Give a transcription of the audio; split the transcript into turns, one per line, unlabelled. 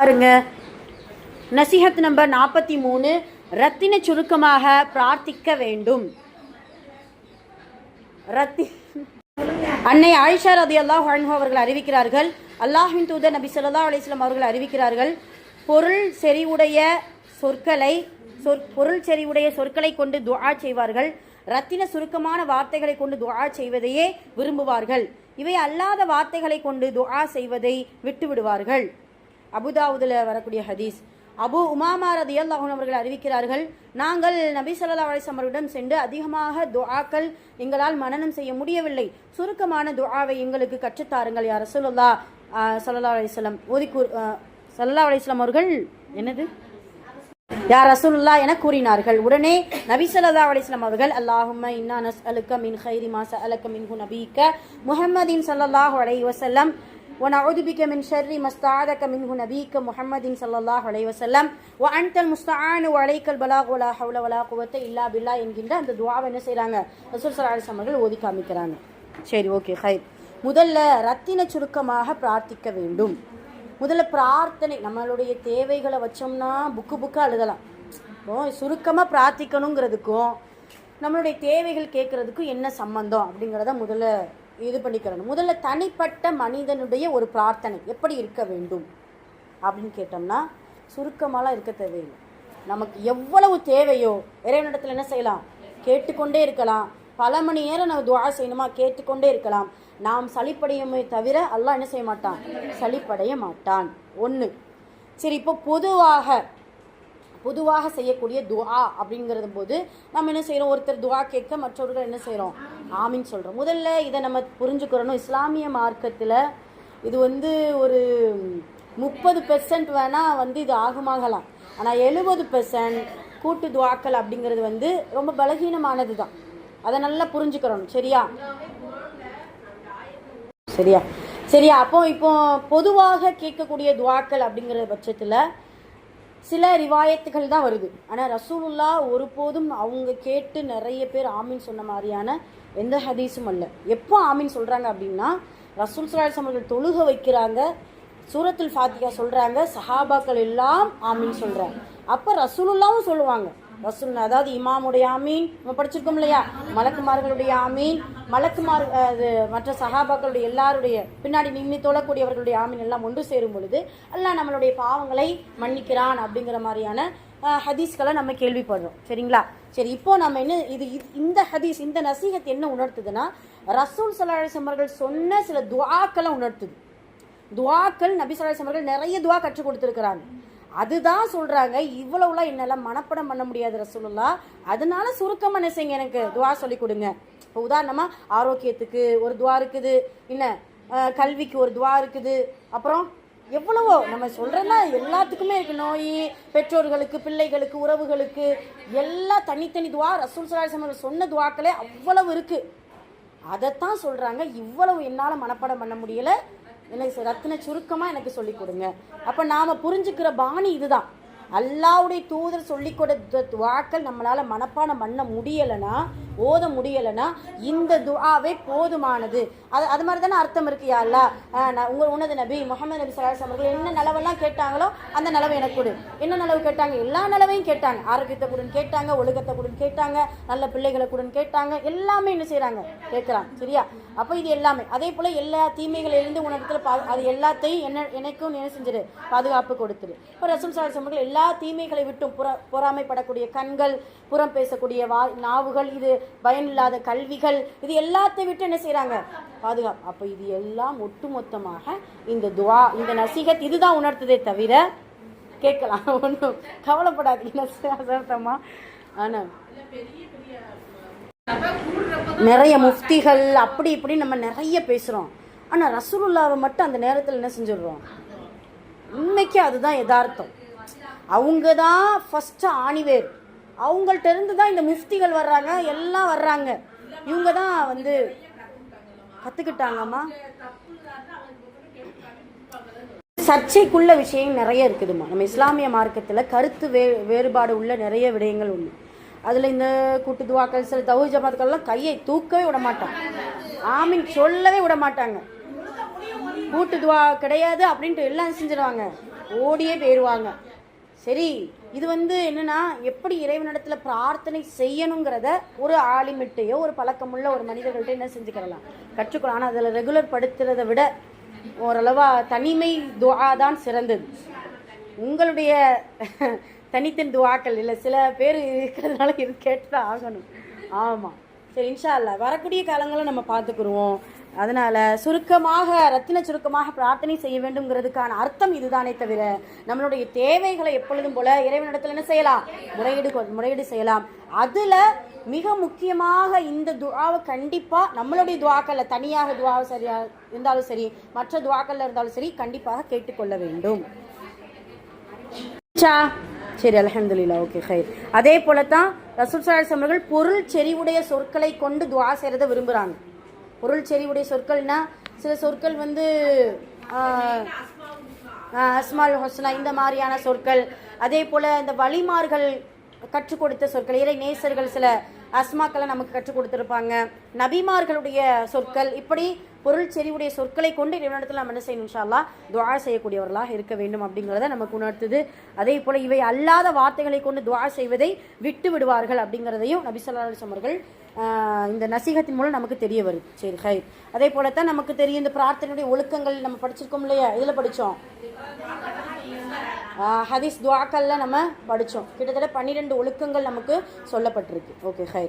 பாருங்க. நசிஹத் நம்பர் நாற்பத்தி மூணு ரத்தின சுருக்கமாக பிரார்த்திக்க வேண்டும். ரத்தி அன்னை ஆயிஷா ரதி அல்லாஹ் அவர்கள் அறிவிக்கிறார்கள். அல்லாஹின் தூதர் நபி சொல்லா அலிஸ்லாம் அவர்கள் அறிவிக்கிறார்கள் பொருள் செறிவுடைய சொற்களை சொற் பொருள் செறிவுடைய சொற்களை கொண்டு துஆ செய்வார்கள். ரத்தின சுருக்கமான வார்த்தைகளை கொண்டு துஆ செய்வதையே விரும்புவார்கள். இவை அல்லாத வார்த்தைகளை கொண்டு துஆ செய்வதை விட்டுவிடுவார்கள். அபுதாவுதில் வரக்கூடிய ஹதீஸ். அபு உமாமா ரதியல்லாஹு அவர்கள் அறிவிக்கிறார்கள் நாங்கள் நபி ஸல்லல்லாஹு அலைஹி அவர்களிடம் சென்று அதிகமாக துஆக்கள் எங்களால் மனனம் செய்ய முடியவில்லை. சுருக்கமான துஆவை எங்களுக்கு கற்றுத்தாருங்கள் யார் ரசூலுல்லா சல்லா அலிஸ்லம் ஓதி கூ- அவர்கள் என்னது? யார் ரசூலுல்லா என கூறினார்கள். உடனே நபி ஸல்லல்லாஹு அலிஸ்லாம் அவர்கள் அல்லாஹும்ம இன்னா நஸ்அலுக மின் கைரி மா சஅலக மின்ஹு நபீக்க முஹம்மதின் ஸல்லல்லாஹு அலை வசல்லம் ونعوذ بك من شر ما استعاذك منه نبيك محمد صلى الله عليه وسلم وانت المستعان وعليك البلاغ ولا حول ولا قوه الا بالله என்கின்ற அந்த துஆவை என்ன செய்றாங்க ரசூல் ஸல்லல்லாஹு அலைஹி வஸல்லம் அவர்கள் ஓதி காமிக்கிறாங்க சரி ஓகே ஹைர் முதல்ல ரத்தின சுருக்கமாக பிரார்த்திக்க வேண்டும் முதல்ல பிரார்த்தனை நம்மளுடைய தேவைகளை வச்சோம்னா புக்கு புக்காக எழுதலாம் இப்போ சுருக்கமாக பிரார்த்திக்கணுங்கிறதுக்கும் நம்மளுடைய தேவைகள் கேட்குறதுக்கும் என்ன சம்பந்தம் அப்படிங்கிறத முதல்ல இது பண்ணிக்கிறணும் முதல்ல தனிப்பட்ட மனிதனுடைய ஒரு பிரார்த்தனை எப்படி இருக்க வேண்டும் அப்படின்னு கேட்டோம்னா சுருக்கமாலாம் இருக்க தேவையில்லை. நமக்கு எவ்வளவு தேவையோ இறைவனிடத்தில் என்ன செய்யலாம்? கேட்டுக்கொண்டே இருக்கலாம். பல மணி நேரம் நம்ம துவா செய்யணுமா? கேட்டுக்கொண்டே இருக்கலாம். நாம் சளிப்படையுமே தவிர அல்லாஹ் என்ன செய்ய மாட்டான்? சளிப்படைய மாட்டான். ஒன்று சரி இப்போ பொதுவாக பொதுவாக செய்யக்கூடிய துவா அப்படிங்கிறது போது நம்ம என்ன செய்கிறோம் ஒருத்தர் துவா கேட்க மற்றவர்கள் என்ன செய்கிறோம் ஆமின்னு சொல்கிறோம் முதல்ல இதை நம்ம புரிஞ்சுக்கிறணும். இஸ்லாமிய மார்க்கத்தில் இது வந்து ஒரு முப்பது பெர்சன்ட் வேணால் வந்து இது ஆகுமாகலாம். ஆனால் எழுபது பெர்சன்ட் கூட்டு துவாக்கள் அப்படிங்கிறது வந்து ரொம்ப பலகீனமானது தான். அதை நல்லா புரிஞ்சுக்கிறணும். சரியா? சரியா? சரியா? அப்போ இப்போ பொதுவாக கேட்கக்கூடிய துவாக்கள் அப்படிங்கிற பட்சத்தில் சில ரிவாயத்துகள் தான் வருது. ஆனால் ரசூலுல்லா ஒருபோதும் அவங்க கேட்டு நிறைய பேர் ஆமீன் சொன்ன மாதிரியான எந்த ஹதீஸும் அல்ல. எப்போ ஆமீன் சொல்கிறாங்க அப்படின்னா ரசூல் சுல்லாஸ் அவர்கள் தொழுக வைக்கிறாங்க சூரத்துல் ஃபாத்தியா சொல்கிறாங்க சஹாபாக்கள் எல்லாம் ஆமீன் சொல்கிறாங்க அப்போ ரசூலுல்லாவும் சொல்லுவாங்க. ரசூல் அதாவது இமாமுடைய ஆமீன் நம்ம படிச்சிருக்கோம் இல்லையா? மலக்குமார்களுடைய ஆமீன் மலக்குமார் அது மற்ற சஹாபாக்களுடைய எல்லாருடைய பின்னாடி நின்று தொழக்கூடியவர்களுடைய ஆமீன் எல்லாம் ஒன்று சேரும் பொழுது எல்லாம் நம்மளுடைய பாவங்களை மன்னிக்கிறான் அப்படிங்கிற மாதிரியான ஹதீஸ்களை நம்ம கேள்விப்படுறோம். சரிங்களா? சரி இப்போ நம்ம என்ன இது இந்த ஹதீஸ் இந்த நசீகத் என்ன உணர்த்துதுன்னா ரசூல் சல்லாஹ் அவர்கள் சொன்ன சில துவாக்களை உணர்த்துது. துவாக்கள் நபி ஸல்லல்லாஹு அவர்கள் நிறைய துவா கற்றுக் கொடுத்துருக்குறாங்க. அதுதான் சொல்கிறாங்க இவ்வளவுலாம் என்னெல்லாம் மனப்படம் பண்ண முடியாது ரசூலுல்லா. அதனால சுருக்கமாக என்ன செய்யுங்க எனக்கு? துவா சொல்லி கொடுங்க. இப்போ உதாரணமாக ஆரோக்கியத்துக்கு ஒரு துவா இருக்குது. என்ன? கல்விக்கு ஒரு துவா இருக்குது. அப்புறம் எவ்வளவோ நம்ம சொல்றோம்னா எல்லாத்துக்குமே இருக்கு. நோய் பெற்றோர்களுக்கு பிள்ளைகளுக்கு உறவுகளுக்கு எல்லா தனித்தனி துவா. ரசூல் ஸல்லல்லாஹு சொன்ன துவாக்களே அவ்வளவு இருக்குது அதைத்தான் சொல்கிறாங்க இவ்வளவு என்னால் மனப்பாடம் பண்ண முடியலை. எனக்கு ரத்தின சுருக்கமாக எனக்கு சொல்லிக் கொடுங்க. அப்போ நாம் புரிஞ்சுக்கிற பாணி இதுதான். அல்லாவுடைய தூதர் சொல்லிக் கொடுத்த துவாக்கள் நம்மளால் மனப்பாடம் பண்ண முடியலைன்னா ஓத முடியலைன்னா இந்த துஆவே போதுமானது. அது அது மாதிரி தானே அர்த்தம் இருக்கு யா நான் உங்க உனது நபி முகமது நபி சலாஸ் அவர்கள் என்ன நலவெல்லாம் கேட்டாங்களோ அந்த நிலவை எனக்கு கொடு. என்ன நிலவு கேட்டாங்க? எல்லா நலவையும் கேட்டாங்க. ஆரோக்கியத்தை கொடுன்னு கேட்டாங்க ஒழுக்கத்தை கொடுன்னு கேட்டாங்க நல்ல பிள்ளைகளை கொடுன்னு கேட்டாங்க. எல்லாமே என்ன செய்கிறாங்க கேட்குறாங்க சரியா? அப்போ இது எல்லாமே. அதே போல எல்லா தீமைகளிலிருந்து உனக்கு பா அது எல்லாத்தையும் என்ன எனக்கும் என்ன செஞ்சிரு. பாதுகாப்பு கொடுத்துரு. இப்போ ரசம் சார் அவர்கள் எல்லா தீமைகளை விட்டும் புற பொறாமைப்படக்கூடிய கண்கள் புறம் பேசக்கூடிய வா நாவுகள் இது பயனில்லாத கல்விகள் இது எல்லாத்தையும் விட்டு என்ன செய்கிறாங்க பாதுகாப்பு. அப்போ இது எல்லாம் ஒட்டுமொத்தமாக இந்த துவா இந்த நசிகத் இதுதான் உணர்த்துதே தவிர கேட்கலாம். ஒன்றும் கவலைப்படாதீங்க அசர்த்தமா ஆனால் நிறைய முஃப்திகள் அப்படி இப்படி நம்ம நிறைய பேசுகிறோம் ஆனால் ரசூலுல்லாவை மட்டும் அந்த நேரத்தில் என்ன செஞ்சிடுறோம்? உண்மைக்கு அதுதான் யதார்த்தம். அவங்க தான் ஃபஸ்ட்டு ஆணிவேர். அவங்கள்ட்ட இருந்து தான் இந்த மிஃப்திகள் வர்றாங்க எல்லாம் வர்றாங்க. இவங்க தான் வந்து கற்றுக்கிட்டாங்கம்மா சர்ச்சைக்குள்ள விஷயம் நிறைய இருக்குதுமா நம்ம இஸ்லாமிய மார்க்கத்தில் கருத்து வே வேறுபாடு உள்ள நிறைய விடயங்கள் உண்டு. அதில் இந்த கூட்டு துவாக்கள் சில தவு ஜமாத்துக்கள்லாம் கையை தூக்கவே விட மாட்டாங்க. ஆமீன் சொல்லவே விட மாட்டாங்க. கூட்டு துவா கிடையாது அப்படின்ட்டு எல்லாம் செஞ்சிருவாங்க. ஓடியே போயிடுவாங்க சரி இது வந்து என்னன்னா எப்படி இறைவனிடத்துல பிரார்த்தனை செய்யணுங்கிறத ஒரு ஆலிமிட்டையோ ஒரு பழக்கமுள்ள ஒரு மனிதர்கள்ட்ட என்ன செஞ்சுக்கிறலாம் கற்றுக்கலாம் ஆனால் அதில் ரெகுலர் படுத்துறதை விட ஓரளவா தனிமை துவா தான் சிறந்தது. உங்களுடைய தனித்தன் துவாக்கள் இல்லை சில பேர் இருக்கிறதுனால இது கேட்டு தான் ஆகணும். ஆமாம் சரி இன்ஷா அல்லா வரக்கூடிய காலங்களை நம்ம பார்த்துக்குருவோம். அதனால் சுருக்கமாக ரத்தின சுருக்கமாக பிரார்த்தனை செய்ய வேண்டும்ங்கிறதுக்கான அர்த்தம் இதுதானே தவிர நம்மளுடைய தேவைகளை எப்பொழுதும் போல இறைவனிடத்தில் என்ன செய்யலாம்? முறையீடு கொ- முறையீடு செய்யலாம். அதில் மிக முக்கியமாக இந்த துவாவை கண்டிப்பாக நம்மளுடைய துவாக்களில் தனியாக துவாவை சரியாக இருந்தாலும் சரி மற்ற துவாக்களில் இருந்தாலும் சரி கண்டிப்பாக கேட்டுக்கொள்ள வேண்டும். சரி அல்ஹம்துலில்லா ஓகே ஹைர். அதே போல தான் ரசூல் சலாஸ் அவர்கள் பொருள் செறிவுடைய சொற்களை கொண்டு துவா செய்கிறத விரும்புகிறாங்க பொருள் செறிவுடைய சொற்கள்னா சில சொற்கள் வந்து அஸ்மால் ஹொஸ்னா இந்த மாதிரியான சொற்கள். அதே போல் இந்த வழிமார்கள் கற்றுக் கொடுத்த சொற்கள் இறை நேசர்கள் சில அஸ்மாக்களை நமக்கு கற்றுக் கொடுத்துருப்பாங்க. நபிமார்களுடைய சொற்கள் இப்படி பொருள் செறிவுடைய சொற்களை கொண்டு நிறுவனத்தில் நம்ம என்ன செய்யணும் இன்ஷா துவா செய்யக்கூடியவர்களாக இருக்க வேண்டும் அப்படிங்கிறத நமக்கு உணர்த்துது. அதே போல் இவை அல்லாத வார்த்தைகளை கொண்டு துவா செய்வதை விட்டு விடுவார்கள் அப்படிங்கிறதையும் நபி ஸல்லல்லாஹு அவர்கள் இந்த நசீகத்தின் மூலம் நமக்கு தெரிய வருது சரி ஹை. அதே போலத்தான் நமக்கு தெரியும் இந்த பிரார்த்தனையுடைய ஒழுக்கங்கள் நம்ம படிச்சிருக்கோம் இல்லையா? இதில் படித்தோம் ஹதீஸ் துவாக்கல்ல நம்ம படித்தோம் கிட்டத்தட்ட பன்னிரெண்டு ஒழுக்கங்கள் நமக்கு சொல்லப்பட்டிருக்கு. Okay hi.